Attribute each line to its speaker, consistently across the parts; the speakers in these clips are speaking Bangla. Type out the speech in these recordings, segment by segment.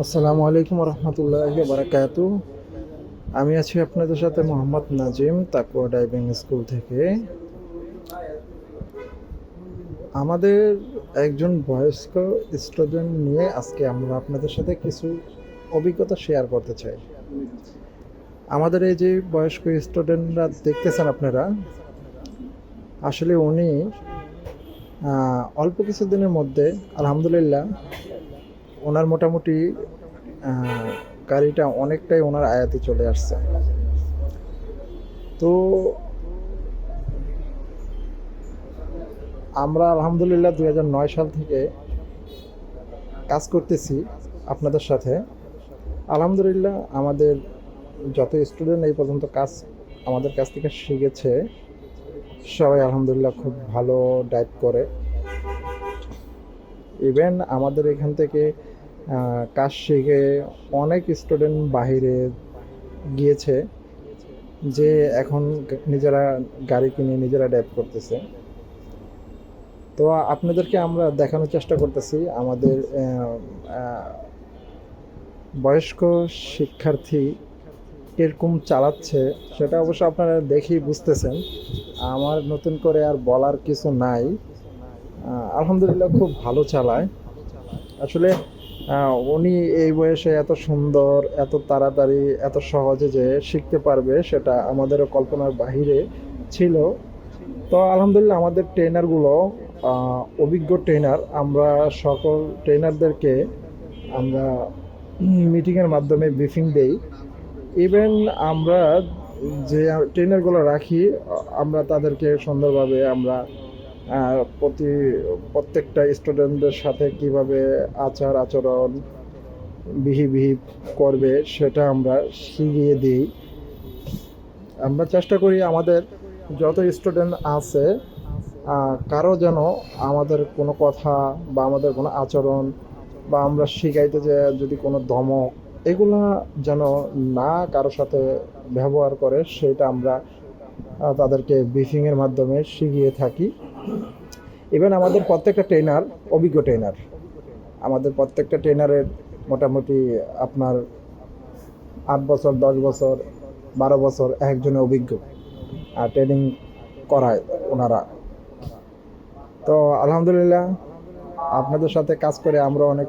Speaker 1: আসসালামু আলাইকুম রহমতুল্লাহ বারাকাত। আমি আছি আপনাদের সাথে মোহাম্মদ নাজিম, তাকুয়া ড্রাইভিং স্কুল থেকে। আমাদের একজন বয়স্ক স্টুডেন্ট নিয়ে আজকে আমরা আপনাদের সাথে কিছু অভিজ্ঞতা শেয়ার করতে চাই। আমাদের এই যে বয়স্ক স্টুডেন্টরা দেখতেছেন আপনারা, আসলে উনি অল্প কিছুদিনের মধ্যে, আলহামদুলিল্লাহ ওনার মোটামুটি গাড়িটা অনেকটাই ওনার আয়াতে চলে আসছে। তো আমরা আলহামদুলিল্লাহ দু হাজার নয় সাল থেকে কাজ করতেছি আপনাদের সাথে। আলহামদুলিল্লাহ আমাদের যত স্টুডেন্ট এই পর্যন্ত কাজ আমাদের কাছ থেকে শিখেছে, সবাই আলহামদুলিল্লাহ খুব ভালো ডাইভ করে। ইভেন আমাদের এখান থেকে কাজ শিখে অনেক স্টুডেন্ট বাহিরে গিয়েছে যে এখন নিজেরা গাড়ি কিনে নিজেরা ড্রাইভ করতেছে। তো আপনাদেরকে আমরা দেখানোর চেষ্টা করতেছি আমাদের বয়স্ক শিক্ষার্থী কীরকম চালাচ্ছে সেটা অবশ্য আপনারা দেখেই বুঝতেছেন। আমার নতুন করে আর বলার কিছু নাই। আলহামদুলিল্লাহ খুব ভালো চালায়। আসলে উনি এই বয়সে এত সুন্দর, এত তাড়াতাড়ি, এত সহজে যে শিখতে পারবে, সেটা আমাদেরও কল্পনার বাহিরে ছিল। তো আলহামদুলিল্লাহ আমাদের ট্রেনারগুলো অভিজ্ঞ ট্রেনার আমরা সকল ট্রেনারদেরকে আমরা মিটিংয়ের মাধ্যমে ব্রিফিং দেই। ইভেন আমরা যে ট্রেনারগুলো রাখি, আমরা তাদেরকে সুন্দরভাবে আমরা প্রতি, প্রত্যেকটা স্টুডেন্টদের সাথে কীভাবে আচার আচরণ বিহিবিহিভ করবে সেটা আমরা শিখিয়ে দিই। আমরা চেষ্টা করি আমাদের যত স্টুডেন্ট আছে কারও যেন আমাদের কোনো কথা বা আমাদের কোনো আচরণ বা আমরা শিখাইতে যে যদি কোনো ধমক, এগুলা যেন না কারও সাথে ব্যবহার করে, সেটা আমরা তাদেরকে ব্রিফিংয়ের মাধ্যমে শিখিয়ে থাকি। ইভেন আমাদের প্রত্যেকটা ট্রেনার অভিজ্ঞ ট্রেনার আমাদের প্রত্যেকটা ট্রেনারের মোটামুটি আপনার আট বছর, দশ বছর, বারো বছর একজনে অভিজ্ঞ। আর ট্রেনিং করায় ওনারা। তো আলহামদুলিল্লাহ, আপনাদের সাথে কাজ করে আমরা অনেক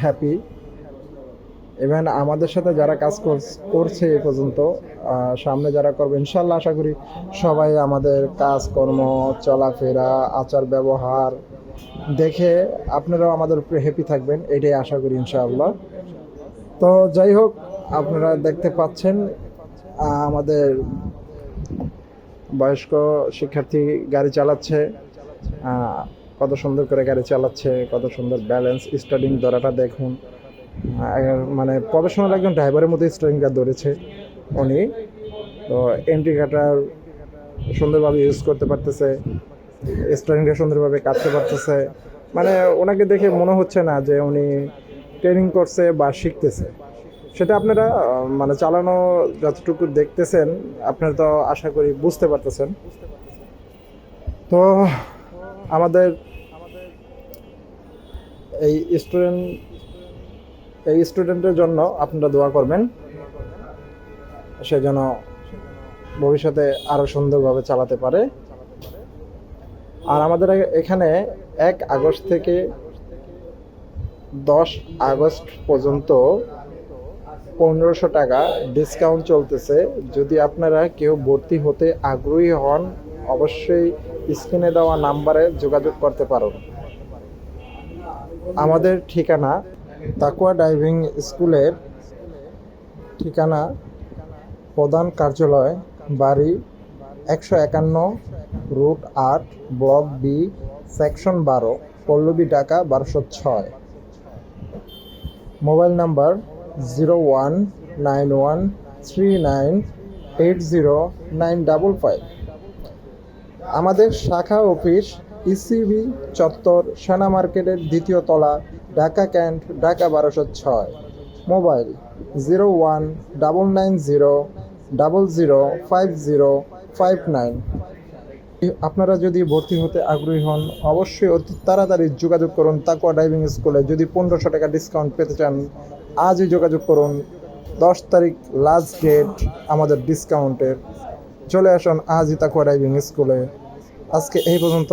Speaker 1: হ্যাপি ইভেন আমাদের সাথে যারা কাজ কর- করছে এ পর্যন্ত সামনে যারা করবে ইনশাল্লাহ আশা করি সবাই আমাদের কাজকর্ম, চলাফেরা, আচার ব্যবহার দেখে আপনারাও আমাদের উপরে হ্যাপি থাকবেন, এটাই আশা করি ইনশাআল্লাহ। তো যাই হোক, আপনারা দেখতে পাচ্ছেন আমাদের বয়স্ক শিক্ষার্থী গাড়ি চালাচ্ছে কত সুন্দর করে গাড়ি চালাচ্ছে, কত সুন্দর ব্যালেন্স স্টার্টিং ধরাটা দেখুন। মানে প্রফেশনাল একজন ড্রাইভারের মতো স্টারিংটা ধরেছে উনি। তো এন্ট্রি কাটার সুন্দরভাবে ইউজ করতে পারতেছে স্টারিংটা সুন্দরভাবে কাটতে পারতেছে। মানে ওনাকে দেখে মনে হচ্ছে না যে উনি ট্রেনিং করছে বা শিখতেছে। সেটা আপনারা মানে চালানো যতটুকু দেখতেছেন, আপনারা তো আশা করি বুঝতে পারতেছেন। তো আমাদের এই স্টুডেন্ট এই স্টুডেন্টের জন্য আপনারা দোয়া করবেন। সে যেন ভবিষ্যতে আরও সুন্দরভাবে চালাতে পারে। আর আমাদের এখানে এক আগস্ট থেকে দশ আগস্ট পর্যন্ত পনেরোশো টাকা ডিসকাউন্ট চলতেছে। যদি আপনারা কেউ ভর্তি হতে আগ্রহী হন, অবশ্যই স্ক্রিনে দেওয়া নাম্বারে যোগাযোগ করতে পারুন আমাদের ঠিকানা তাকুয়া ড্রাইভিং স্কুলের ঠিকানা প্রধান কার্যালয় বাড়ি একশো একান্ন রুট আট ব্লক বি, সেকশন বারো, পল্লবী ঢাকা, বারোশো ছয়। Mobile number zero one nine one three nine eight zero nine double five. আমাদের শাখা অফিস ইসিবি চত্বর সেনা মার্কেটের দ্বিতীয় তলা, ঢাকা ক্যান্ট, ঢাকা বারোশো ছয়। Mobile zero one double nine zero double zero five zero five nine. আপনারা যদি ভর্তি হতে আগ্রহী হন, অবশ্যই অতি তাড়াতাড়ি যোগাযোগ করুন তাকুয়া ড্রাইভিং স্কুলে। যদি পনেরোশো টাকা ডিসকাউন্ট পেতে চান, আজই যোগাযোগ করুন। দশ তারিখ লাস্ট ডেট আমাদের ডিসকাউন্টের চলে আসুন আজই তাকুয়া ড্রাইভিং স্কুলে। আজকে এই পর্যন্ত।